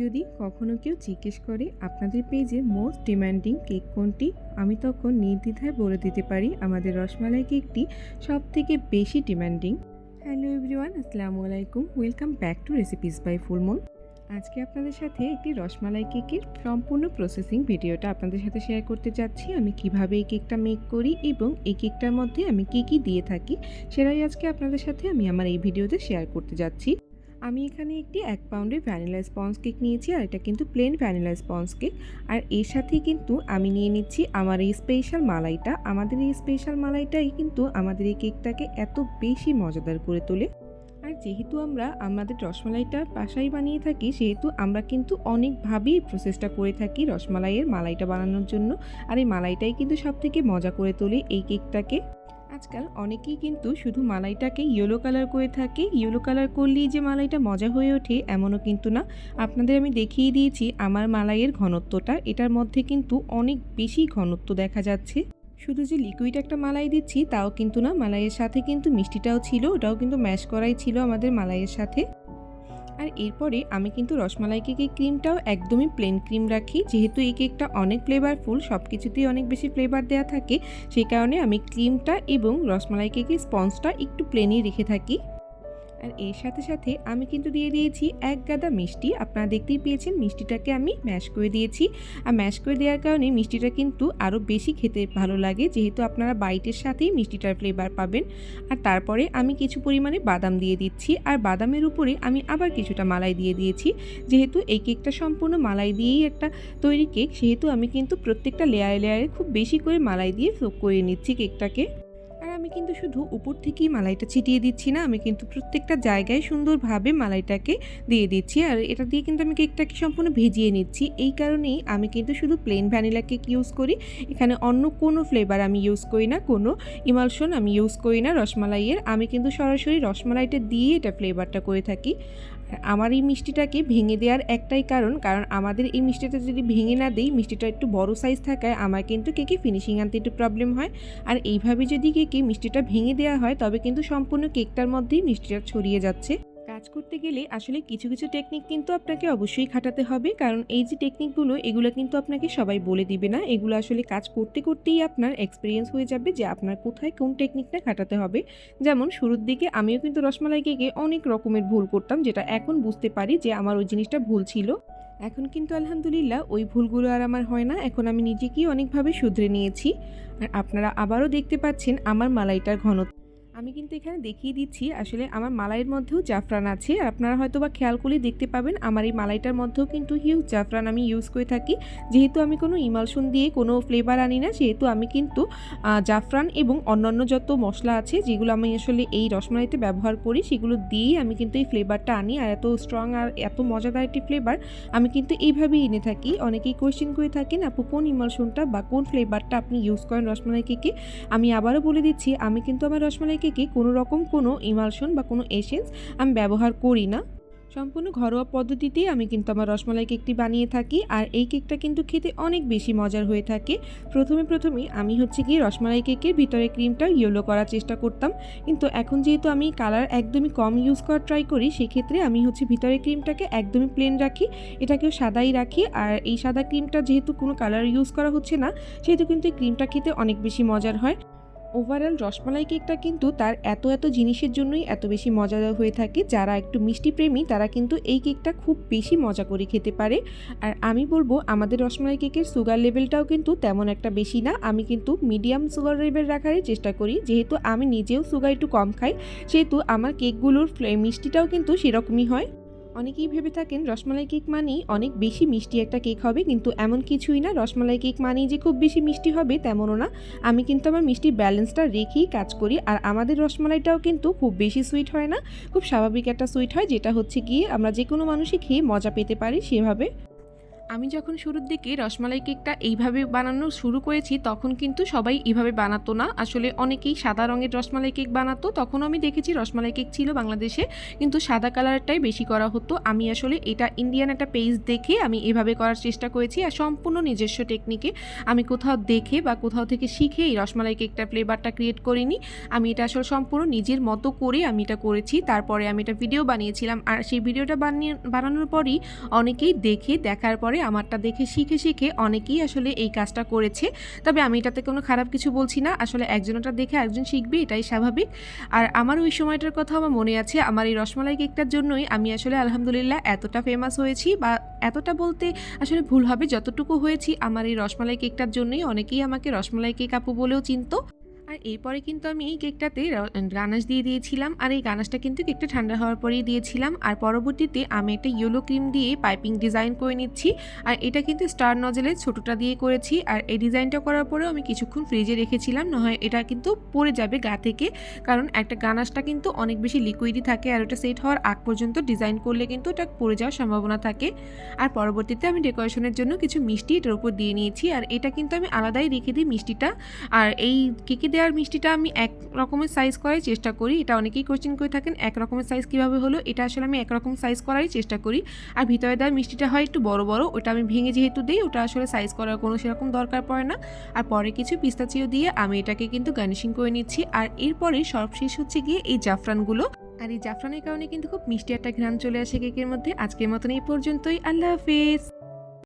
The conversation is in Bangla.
যদি কখনো কেউ জিজ্ঞেস করে আপনাদের পেজে মোস্ট ডিমান্ডিং কেক কোনটি, আমি তখন নির্দ্বিধায় বলে দিতে পারি আমাদের রসমালাই কেকটি সব থেকে বেশি ডিমান্ডিং। হ্যালো এভরিওয়ান, আসসালামু আলাইকুম। Welcome back to recipes by Fullmoon. আজকে আপনাদের সাথে একটি রসমালাই কেকের সম্পূর্ণ প্রসেসিং ভিডিওটা আপনাদের সাথে শেয়ার করতে যাচ্ছি। আমি কীভাবে এই কেকটা মেক করি এবং এই কেকটার মধ্যে আমি কী কী দিয়ে থাকি, সেটাই আজকে আপনাদের সাথে আমি আমার এই ভিডিওতে শেয়ার করতে যাচ্ছি। আমি এখানে একটি এক পাউন্ডের ভ্যানিলা স্পঞ্জ কেক নিয়েছি, আর এটা কিন্তু প্লেন ভ্যানিলা স্পঞ্জ কেক। আর এর সাথে কিন্তু আমি নিয়ে নিচ্ছি আমার এই স্পেশাল মালাইটা। আমাদের এই স্পেশাল মালাইটাই কিন্তু আমাদের এই কেকটাকে এত বেশি মজাদার করে তোলে। আর যেহেতু আমরা আমাদের রসমালাইটা বাসায় বানিয়ে থাকি, সেহেতু আমরা কিন্তু অনেকভাবেই প্রসেসটা করে থাকি রসমালাইয়ের মালাইটা বানানোর জন্য। আর এই মালাইটাই কিন্তু সব থেকে মজা করে তোলে এই কেকটাকে। আজকাল অনেকেই কিন্তু শুধু মালাইটাকে ইয়েলো কালার করে থাকে। ইয়েলো কালার করলেই যে মালাইটা মজা হয়ে ওঠে এমনও কিন্তু না। আপনাদের আমি দেখিয়ে দিয়েছি আমার মালাইয়ের ঘনত্বটা। এটার মধ্যে কিন্তু অনেক বেশি ঘনত্ব দেখা যাচ্ছে। শুধু যে লিকুইড একটা মালাই দিচ্ছি তাও কিন্তু না। মালাইয়ের সাথে কিন্তু মিষ্টিটাও ছিল, ওটাও কিন্তু ম্যাশ করাই ছিল আমাদের মালাইয়ের সাথে। আর এরপরে আমি কিন্তু রসমালাই কেকের ক্রিমটাও একদমই প্লেন ক্রিম রাখি। যেহেতু এই কেকটা অনেক ফ্লেভারফুল সব কিছুতেই অনেক বেশি ফ্লেভার দেওয়া থাকে, সেই কারণে আমি ক্রিমটা এবং রসমালাই কেকের স্পঞ্জটা একটু প্লেনই রেখে থাকি। আর এর সাথে সাথে আমি কিন্তু দিয়ে দিয়েছি এক গাদা মিষ্টি। আপনারা দেখতেই পেয়েছেন মিষ্টিটাকে আমি ম্যাশ করে দিয়েছি। আর ম্যাশ করে দেওয়ার কারণে মিষ্টিটা কিন্তু আরও বেশি খেতে ভালো লাগে, যেহেতু আপনারা বাইটের সাথেই মিষ্টিটার ফ্লেভার পাবেন। আর তারপরে আমি কিছু পরিমাণে বাদাম দিয়ে দিচ্ছি। আর বাদামের উপরে আমি আবার কিছুটা মালাই দিয়ে দিয়েছি। যেহেতু এই কেকটা সম্পূর্ণ মালাই দিয়েই একটা তৈরি কেক, সেহেতু আমি কিন্তু প্রত্যেকটা লেয়ারে লেয়ারে খুব বেশি করে মালাই দিয়ে করে নিচ্ছি কেকটাকে। আমি কিন্তু শুধু উপর থেকেই মালাইটা ছিটিয়ে দিচ্ছি না, আমি কিন্তু প্রত্যেকটা জায়গায় সুন্দরভাবে মালাইটাকে দিয়ে দিচ্ছি। আর এটা দিয়ে কিন্তু আমি কেকটাকে সম্পূর্ণ ভেজিয়ে নিচ্ছি। এই কারণেই আমি কিন্তু শুধু প্লেন ভ্যানিলা কেক ইউজ করি। এখানে অন্য কোনো ফ্লেভার আমি ইউজ করি না, কোনো ইমালশন আমি ইউজ করি না রসমালাইয়ের। আমি কিন্তু সরাসরি রসমালাইটা দিয়ে এটা ফ্লেভারটা করে থাকি। আমার এই মিষ্টিটাকে ভেঙে দেওয়ার একটাই কারণ কারণ আমাদের এই মিষ্টিটা যদি ভেঙে না দিই, মিষ্টিটা একটু বড় সাইজ থাকায় আমার কিন্তু কেকে ফিনিশিং আনতে একটু প্রবলেম হয়। আর এইভাবে যদি কেকে মিষ্টিটা ভেঙে দেওয়া হয়, তবে কিন্তু সম্পূর্ণ কেকটার মধ্যেই মিষ্টিটা ছড়িয়ে যাচ্ছে। কাজ করতে গেলে আসলে কিছু কিছু টেকনিক কিন্তু আপনাকে অবশ্যই খাটাতে হবে। কারণ এই যে টেকনিকগুলো এগুলো কিন্তু আপনাকে সবাই বলে দিবে না। এগুলো আসলে কাজ করতে, করতেই আপনার এক্সপিরিয়েন্স হয়ে যাবে যে আপনার কোথায় কোন টেকনিকটা খাটাতে হবে। যেমন শুরুর দিকে আমিও কিন্তু রসমালাই কেকে অনেক রকমের ভুল করতাম, যেটা এখন বুঝতে পারি যে আমার ওই জিনিসটা ভুল ছিল। এখন কিন্তু আলহামদুলিল্লাহ ওই ভুলগুলো আর আমার হয় না। এখন আমি নিজেকেই অনেকভাবে শুধরে নিয়েছি। আর আপনারা আবারও দেখতে পাচ্ছেন আমার মালাইটার ঘনত্ব। আমি কিন্তু এখানে দেখিয়ে দিচ্ছি, আসলে আমার মালাইয়ের মধ্যেও জাফরান আছে। আর আপনারা হয়তো বা খেয়াল করলে দেখতে পাবেন, আমার এই মালাইটার মধ্যেও কিন্তু হিউজ জাফরান আমি ইউজ করে থাকি। যেহেতু আমি কোনো ইমালশন দিয়ে কোনো ফ্লেভার আনি না, সেহেতু আমি কিন্তু জাফরান এবং অন্যান্য যত মশলা আছে, যেগুলো আমি আসলে এই রসমালাইতে ব্যবহার করি, সেগুলো দিয়েই আমি কিন্তু এই ফ্লেভারটা আনি। আর এত স্ট্রং আর এত মজাদার একটি ফ্লেভার আমি কিন্তু এইভাবেই এনে থাকি। অনেকেই কোয়েশ্চেন করে থাকেন, আপু, কোন ইমালশনটা বা কোন ফ্লেভারটা আপনি ইউজ করেন রসমালাই কেকে আমি আবারও বলে দিচ্ছি, আমি কিন্তু আমার রসমালাই কেকে কোনো রকম কোনো ইমালশন বা কোনো এসেন্স আমি ব্যবহার করি না। সম্পূর্ণ ঘরোয়া পদ্ধতিতেই আমি কিন্তু আমার রসমালাই কেকটি বানিয়ে থাকি আর এই কেকটা কিন্তু খেতে অনেক বেশি মজার হয়ে থাকে। প্রথমে প্রথমে আমি হচ্ছে কি রসমালাই কেকের ভিতরে ক্রিমটা ইয়েলো করার চেষ্টা করতাম। কিন্তু এখন যেহেতু আমি কালার একদমই কম ইউজ করার ট্রাই করি, সেক্ষেত্রে আমি হচ্ছে ভিতরে ক্রিমটাকে একদমই প্লেন রাখি, এটাকেও সাদাই রাখি আর এই সাদা ক্রিমটা যেহেতু কোনো কালার ইউজ করা হচ্ছে না, সেহেতু কিন্তু এই ক্রিমটা খেতে অনেক বেশি মজার হয়। ওভারঅল রসমালাই কেকটা কিন্তু তার এত এত জিনিসের জন্যই এত বেশি মজাদার হয়ে থাকে। যারা একটু মিষ্টি প্রেমী, তারা কিন্তু এই কেকটা খুব বেশি মজা করে খেতে পারে। আর আমি বলব, আমাদের রসমালাই কেকের সুগার লেভেলটাও কিন্তু তেমন একটা বেশি না। আমি কিন্তু মিডিয়াম সুগার লেভেল রাখারই চেষ্টা করি। যেহেতু আমি নিজেও সুগার একটু কম খাই, সেহেতু আমার কেকগুলোর ফ্লে- মিষ্টিটাও কিন্তু সেরকমই হয়। অনেকেই ভেবে থাকেন রসমালাই কেক মানেই অনেক বেশি মিষ্টি একটা কেক হবে, কিন্তু এমন কিছুই না। রসমালাই কেক মানেই যে খুব বেশি মিষ্টি হবে তেমনও না। আমি কিন্তু আমার মিষ্টি ব্যালেন্সটা রেখেই কাজ করি, আর আমাদের রসমালাইটাও কিন্তু খুব বেশি সুইট হয় না। খুব স্বাভাবিক একটা সুইট হয়, যেটা হচ্ছে গিয়ে আমরা যে কোনো মানুষই খেয়ে মজা পেতে পারি সেভাবে। আমি যখন শুরুর দিকে রসমালাই কেকটা এইভাবে বানানো শুরু করেছি, তখন কিন্তু সবাই এভাবে বানাতো না। আসলে অনেকেই সাদা রঙের রসমালাই কেক বানাতো। তখন আমি দেখেছি রসমালাই কেক ছিল বাংলাদেশে, কিন্তু সাদা কালারটাই বেশি করা হতো। আমি আসলে এটা ইন্ডিয়ান একটা পেজ দেখে আমি এভাবে করার চেষ্টা করেছি আর সম্পূর্ণ নিজস্ব টেকনিকে আমি কোথাও দেখে বা কোথাও থেকে শিখে এই রসমালাই কেকটার ফ্লেভারটা ক্রিয়েট করিনি। আমি এটা আসলে সম্পূর্ণ নিজের মতো করে আমি এটা করেছি। তারপরে আমি এটা ভিডিও বানিয়েছিলাম। আর সেই ভিডিওটা বানিয়ে, বানানোর পরই অনেকেই দেখে, দেখার পরে আমারটা দেখে শিখে শিখে অনেকেই আসলে এই কাজটা করেছে। তবে আমি এটাতে কোনো খারাপ কিছু বলছি না। আসলে একজনটা দেখে একজন শিখবে, এটাই স্বাভাবিক। আর আমার ওই সময়টার কথা আমার মনে আছে, আমার এই রসমালাই কেকটার জন্যই আমি আসলে আলহামদুলিল্লাহ এতটা ফেমাস হয়েছি বা এতটা বলতে আসলে ভুল হবে, যতটুকু হয়েছি, আমার এই রসমালাই কেকটার জন্যই অনেকেই আমাকে রসমালাই কেক আপু বলেও চিনতো। আর এরপরে কিন্তু আমি এই কেকটাতে গানাশ দিয়ে দিয়েছিলাম। আর এই গানাশটা কিন্তু কেকটা ঠান্ডা হওয়ার পরেই দিয়েছিলাম। আর পরবর্তীতে আমি একটা ইয়েলো ক্রিম দিয়ে পাইপিং ডিজাইন করে নিচ্ছি। আর এটা কিন্তু স্টার নজেলের ছোটোটা দিয়ে করেছি। আর এই ডিজাইনটা করার পরেও আমি কিছুক্ষণ ফ্রিজে রেখেছিলাম। নয় এটা কিন্তু পড়ে যাবে গা থেকে। কারণ একটা গানাশটা কিন্তু অনেক বেশি লিকুইডই থাকে। আর ওটা সেট হওয়ার আগ পর্যন্ত ডিজাইন করলে কিন্তু ওটা পড়ে যাওয়ার সম্ভাবনা থাকে। আর পরবর্তীতে আমি ডেকোরেশনের জন্য কিছু মিষ্টি এটার উপর দিয়ে নিয়েছি। আর এটা কিন্তু আমি আলাদাই রেখে দিই মিষ্টিটা। আর এই কেকে দেওয়ার মিষ্টিটা আমি এক রকমের সাইজ করার চেষ্টা করি। এটা অনেকেই কোশ্চেন করে থাকেন, এক রকমের সাইজ কীভাবে হলো? এটা আসলে আমি একরকম সাইজ করারই চেষ্টা করি। আর ভিতরে দেওয়ার মিষ্টিটা হয় একটু বড় বড়, ওটা আমি ভেঙে যেহেতু দিই, ওটা আসলে সাইজ করার কোনো সেরকম দরকার পড়ে না। আর পরে কিছু পিস্তাচিও দিয়ে আমি এটাকে কিন্তু গার্নিশিং করে নিচ্ছি। আর এরপরে সর্বশেষ হচ্ছে গিয়ে এই জাফরানগুলো। আর এই জাফরানের কারণে কিন্তু খুব মিষ্টি একটা ঘ্রাণ চলে আসে কেকের মধ্যে। আজকের মতন এই পর্যন্তই। আল্লাহ হাফিজ।